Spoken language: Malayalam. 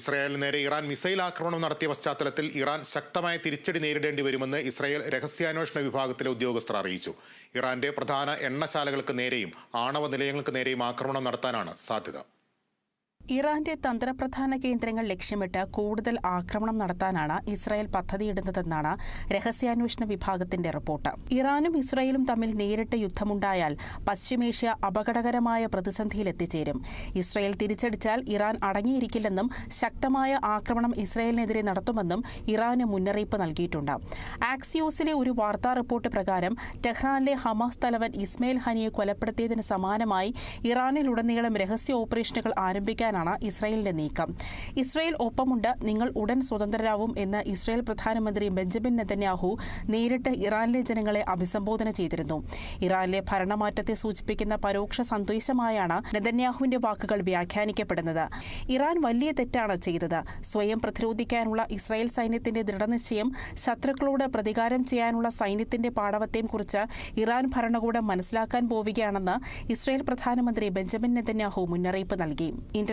ഇസ്രായേലിന് നേരെ ഇറാൻ മിസൈൽ ആക്രമണം നടത്തിയ പശ്ചാത്തലത്തിൽ ഇറാൻ ശക്തമായ തിരിച്ചടി നേരിടേണ്ടി വരുമെന്ന് ഇസ്രായേൽ രഹസ്യാന്വേഷണ വിഭാഗത്തിലെ ഉദ്യോഗസ്ഥർ അറിയിച്ചു. ഇറാന്റെ പ്രധാന എണ്ണശാലകൾക്ക് നേരെയും ആണവ നിലയങ്ങൾക്ക് നേരെയും ആക്രമണം നടത്താനാണ് സാധ്യത. ഇറാന്റെ തന്ത്രപ്രധാന കേന്ദ്രങ്ങൾ ലക്ഷ്യമിട്ട് കൂടുതൽ ആക്രമണം നടത്താനാണ് ഇസ്രായേൽ പദ്ധതിയിടുന്നതെന്നാണ് രഹസ്യാന്വേഷണ വിഭാഗത്തിന്റെ റിപ്പോർട്ട്. ഇറാനും ഇസ്രായേലും തമ്മിൽ നേരിട്ട് യുദ്ധമുണ്ടായാൽ പശ്ചിമേഷ്യ അപകടകരമായ പ്രതിസന്ധിയിലെത്തിച്ചേരും ഇസ്രായേൽ തിരിച്ചടിച്ചാൽ ഇറാൻ അടങ്ങിയിരിക്കില്ലെന്നും ശക്തമായ ആക്രമണം ഇസ്രായേലിനെതിരെ നടത്തുമെന്നും ഇറാന് മുന്നറിയിപ്പ് നൽകിയിട്ടുണ്ട്. ആക്സിയോസിലെ ഒരു വാർത്താ റിപ്പോർട്ട് പ്രകാരം ടെഹ്റാനിലെ ഹമാസ് തലവൻ ഇസ്മയിൽ ഹനിയെ കൊലപ്പെടുത്തിയതിന് സമാനമായി ഇറാനിലുടനീളം രഹസ്യ ഓപ്പറേഷനുകൾ ആരംഭിക്കാനാണ് ഇസ്രായേലിന്റെ നീക്കം. ഇസ്രായേൽ ഒപ്പമുണ്ട്. നിങ്ങൾ ഉടൻ സ്വതന്ത്രരാവും എന്ന് ഇസ്രായേൽ പ്രധാനമന്ത്രി ബെഞ്ചമിൻ നെതന്യാഹു നേരിട്ട് ഇറാനിലെ ജനങ്ങളെ അഭിസംബോധന ചെയ്തിരുന്നു. ഇറാനിലെ ഭരണമാറ്റത്തെ സൂചിപ്പിക്കുന്ന പരോക്ഷ സന്ദേശമായാണ് നെതന്യാഹുവിന്റെ വാക്കുകൾ വ്യാഖ്യാനിക്കപ്പെടുന്നത്. ഇറാൻ വലിയ തെറ്റാണ് ചെയ്തത്. സ്വയം പ്രതിരോധിക്കാനുള്ള ഇസ്രായേൽ സൈന്യത്തിന്റെ ദൃഢനിശ്ചയം ശത്രുക്കളോട് പ്രതികാരം ചെയ്യാനുള്ള സൈന്യത്തിന്റെ പാടവത്തെയും കുറിച്ച് ഇറാൻ ഭരണകൂടം മനസ്സിലാക്കാൻ പോവുകയാണെന്ന് ഇസ്രായേൽ പ്രധാനമന്ത്രി ബെഞ്ചമിൻ നെതന്യാഹു മുന്നറിയിപ്പ് നൽകി.